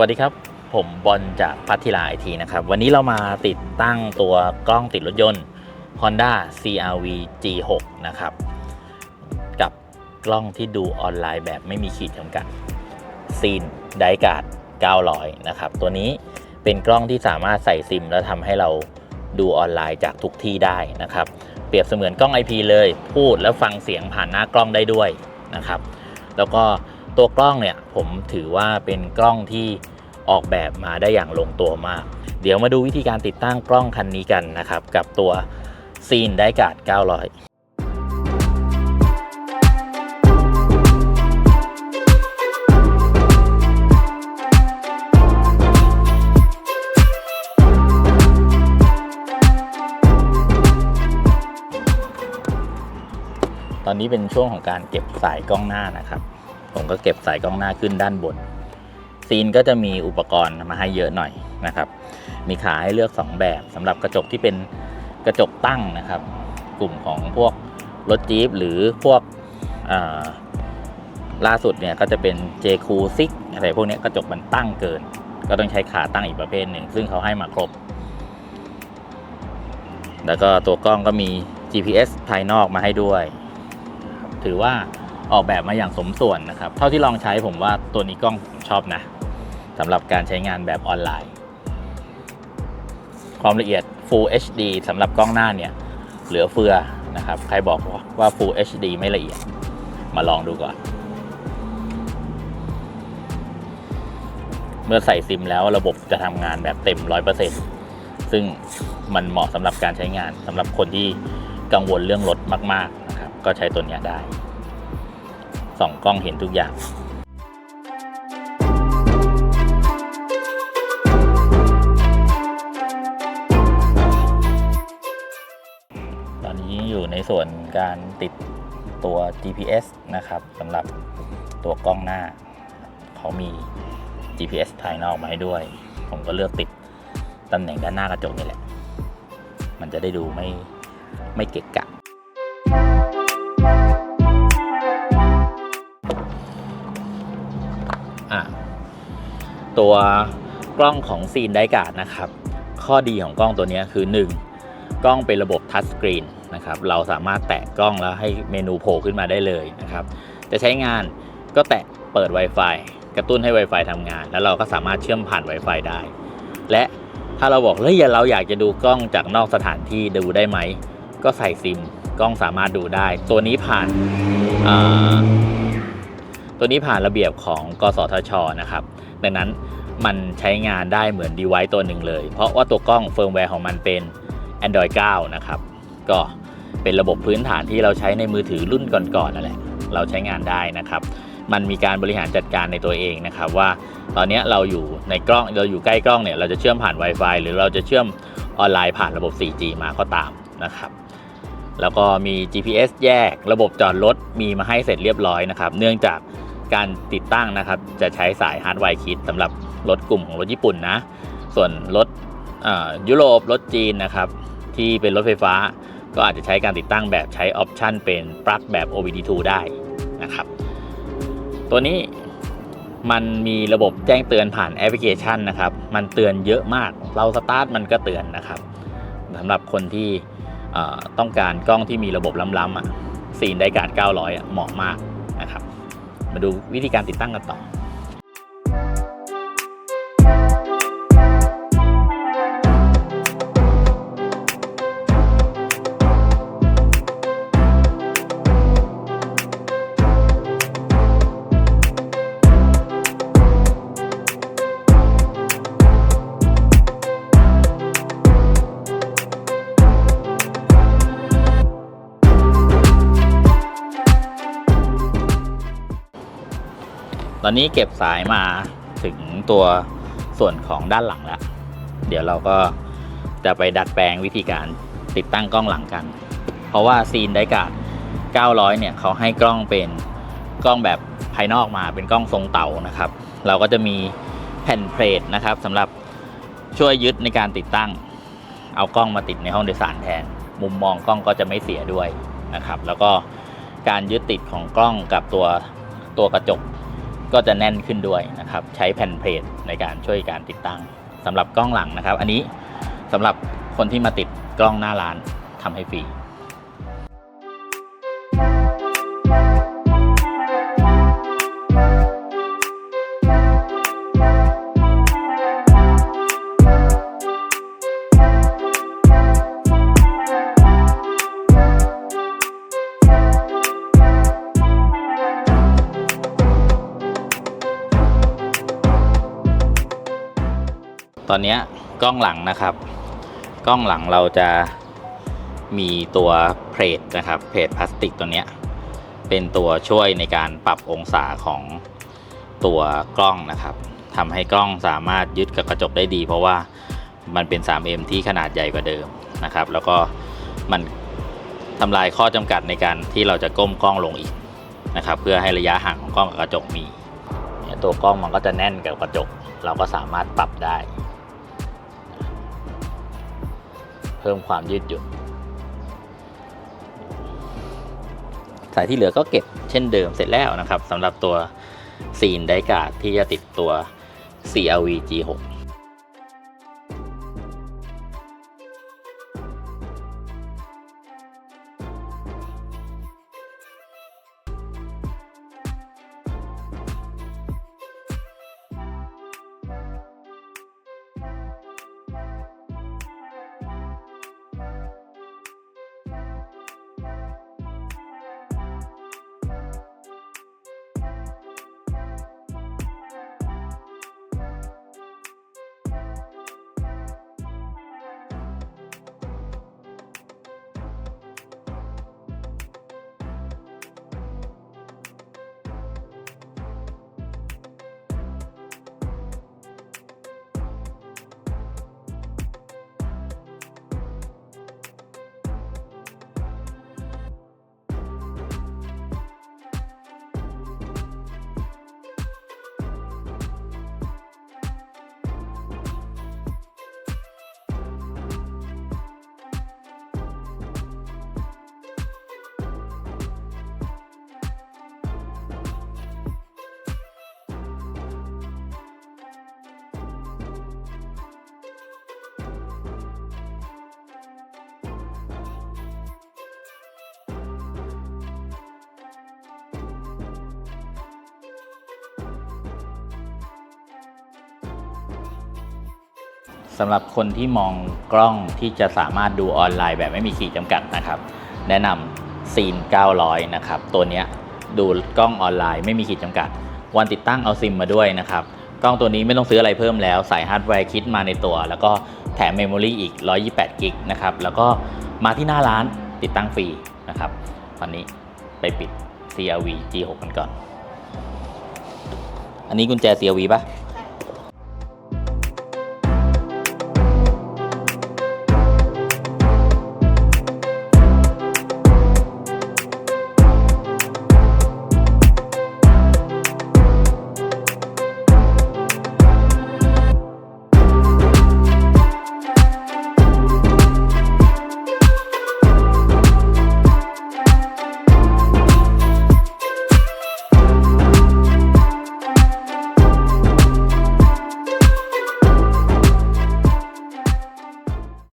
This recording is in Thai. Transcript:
วัสดีครับ ผมบอลจากพัทธิลาไอทีนะครับ วันนี้เรามาติดตั้งตัวกล้องติดรถยนต์ Honda CRV G6 นะครับ กับกล้องที่ดูออนไลน์แบบไม่มีขีดจำกัดซีนไดการ์ด900 นะครับ ตัวนี้เป็นกล้องที่สามารถใส่ซิม แล้วทำให้เราดูออนไลน์จากทุกที่ได้นะครับ เปรียบเสมือนกล้อง IP เลย พูดแล้วฟังเสียงผ่านหน้ากล้องได้ด้วยนะครับ แล้วก็ตัวกล้องเนี่ยผมถือว่าเป็นกล้องที่ ออกแบบมาได้อย่างลงตัวมาก เดี๋ยวมาดูวิธีการติดตั้งกล้องคันนี้กันนะครับ กับตัวซีนไดกาด 900ตอนนี้เป็นช่วงของการเก็บสายกล้องหน้านะครับ ผมก็เก็บสายกล้องหน้าขึ้นด้านบน ซีนก็จะมีอุปกรณ์มาให้เยอะหน่อยนะครับ มีขาให้เลือก 2 แบบสำหรับกระจกที่เป็นกระจกตั้งนะครับ กลุ่มของพวกรถจี๊ปหรือพวกล่าสุดเนี่ยก็จะเป็น j q 6อะไรพวกนี้กระจกมันตั้งเกิน ก็ต้องใช้ขาตั้งอีกประเภทหนึ่ง ซึ่งเขาให้มาครบ แล้วก็ตัวกล้องก็มี GPS ภายนอกมาให้ด้วย ถือว่าออกแบบมาอย่างสมส่วนนะครับ เท่าที่ลองใช้ผมว่าตัวนี้กล้องผมชอบนะ สำหรับการใช้งานแบบออนไลน์ ความละเอียด Full HD สำหรับกล้องหน้าเนี่ย เหลือเฟือนะครับ ใครบอกว่า Full HD ไม่ละเอียด มาลองดูก่อน เมื่อใส่ซิมแล้วระบบจะทำงานแบบเต็ม 100%ซึ่งมันเหมาะสำหรับการใช้งานสำหรับคนที่กังวลเรื่องรถมาก ๆ นะครับ ก็ใช้ตัวนี้ได้ส่องกล้องเห็นทุกอย่าง การติดตัว GPS นะครับสำหรับตัวกล้องหน้า เขามี GPS ภายนอกมาให้ด้วย ผมก็เลือกติดตำแหน่งด้านหน้ากระจกนี่แหละ มันจะได้ดูไม่ไม่เกะกะอะตัวกล้องของซีนไดการ์ดนะครับ ข้อดีของกล้องตัวนี้คือ 1 กล้องเป็นระบบทัชสกรีน นะครับ เราสามารถแตะกล้องแล้วให้เมนูโผล่ขึ้นมาได้เลยนะครับ จะใช้งานก็แตะเปิด Wi-Fi กระตุ้นให้ Wi-Fi ทำงาน แล้วเราก็สามารถเชื่อมผ่าน Wi-Fi ได้ และถ้าเราบอกเฮ้ยเราอยากจะดูกล้องจากนอกสถานที่ดูได้ไหม ก็ใส่ซิมกล้องสามารถดูได้ ตัวนี้ผ่านตัวนี้ผ่านระเบียบของกสทชนะครับ ดังนั้นมันใช้งานได้เหมือน device ตัวหนึ่งเลย เพราะว่าตัวกล้องเฟิร์มแวร์ของมันเป็น Android 9 นะครับ ก็เป็นระบบพื้นฐานที่เราใช้ในมือถือรุ่นก่อนๆนั่นแหละเราใช้งานได้นะครับ มันมีการบริหารจัดการในตัวเองนะครับว่าตอนนี้เราอยู่ในกล้องเราอยู่ใกล้กล้องเนี่ยเราจะเชื่อมผ่าน Wi-Fi หรือเราจะเชื่อมออนไลน์ผ่านระบบ 4G มาก็ตามนะครับแล้วก็มี GPS แยกระบบจอดรถมีมาให้เสร็จเรียบร้อยนะครับ เนื่องจากการติดตั้งนะครับจะใช้สายฮาร์ดไวร์คิดสำหรับรถกลุ่มของรถญี่ปุ่นนะ ส่วนรถยุโรปรถจีนนะครับ ที่เป็นรถไฟฟ้า ก็อาจจะใช้การติดตั้งแบบใช้ออปชันเป็นปลั๊กแบบ OBD2 ได้นะครับ ตัวนี้มันมีระบบแจ้งเตือนผ่านแอปพลิเคชันนะครับ มันเตือนเยอะมาก เราสตาร์ทมันก็เตือนนะครับสำหรับคนที่ต้องการกล้องที่มีระบบล้ำๆอะซีนไดการ์ด900อะเหมาะมากนะครับ มาดูวิธีการติดตั้งกันต่อ อนนี้เก็บสายมาถึงตัวส่วนของด้านหลังแล้ว เดี๋ยวเราก็จะไปดัดแปลงวิธีการติดตั้งกล้องหลังกัน เพราะว่าซีนไดการ์ด900 เนี่ยเขาให้กล้องเป็นกล้องแบบภายนอกมาเป็นกล้องทรงเต่านะครับ เราก็จะมีแผ่นเพลทนะครับสำหรับช่วยยึดในการติดตั้ง เอากล้องมาติดในห้องโดยสารแทน มุมมองกล้องก็จะไม่เสียด้วยนะครับ แล้วก็การยึดติดของกล้องกับตัวตัวกระจก ก็จะแน่นขึ้นด้วยนะครับ ใช้แผ่นเพลทในการช่วยการติดตั้งสำหรับกล้องหลังนะครับ อันนี้สำหรับคนที่มาติดกล้องหน้าร้านทำให้ฟรี ตอนนี้กล้องหลังนะครับ กล้องหลังเราจะมีตัวเพลทนะครับเพลทพลาสติกตัวนี้เป็นตัวช่วยในการปรับองศาของตัวกล้องนะครับทำให้กล้องสามารถยึดกับกระจกได้ดี เพราะว่ามันเป็น 3M ที่ขนาดใหญ่กว่าเดิมนะครับ แล้วก็มันทำลายข้อจำกัดในการที่เราจะก้มกล้องลงอีกนะครับ เพื่อให้ระยะห่างของกล้องกับกระจกมี ตัวกล้องมันก็จะแน่นกับกระจก เราก็สามารถปรับได้ เพิ่มความยืดหยุ่น สายที่เหลือก็เก็บเช่นเดิมเสร็จแล้วนะครับสำหรับตัวซีนไดการ์ดที่จะติดตัว CRV G6 สำหรับคนที่มองกล้องที่จะสามารถดูออนไลน์แบบไม่มีขีดจำกัดนะครับ แนะนำซีน900 นะครับ ตัวนี้ดูกล้องออนไลน์ไม่มีขีดจำกัด วันติดตั้งเอาซิมมาด้วยนะครับ กล้องตัวนี้ไม่ต้องซื้ออะไรเพิ่มแล้วใส่ฮาร์ดแวร์คิดมาในตัว แล้วก็แถมเมมโมรีอีก 128กิกนะครับ แล้วก็มาที่หน้าร้านติดตั้งฟรีนะครับ ตอนนี้ไปปิด CRV G6 กันก่อน อันนี้กุญแจ CRV ป่ะ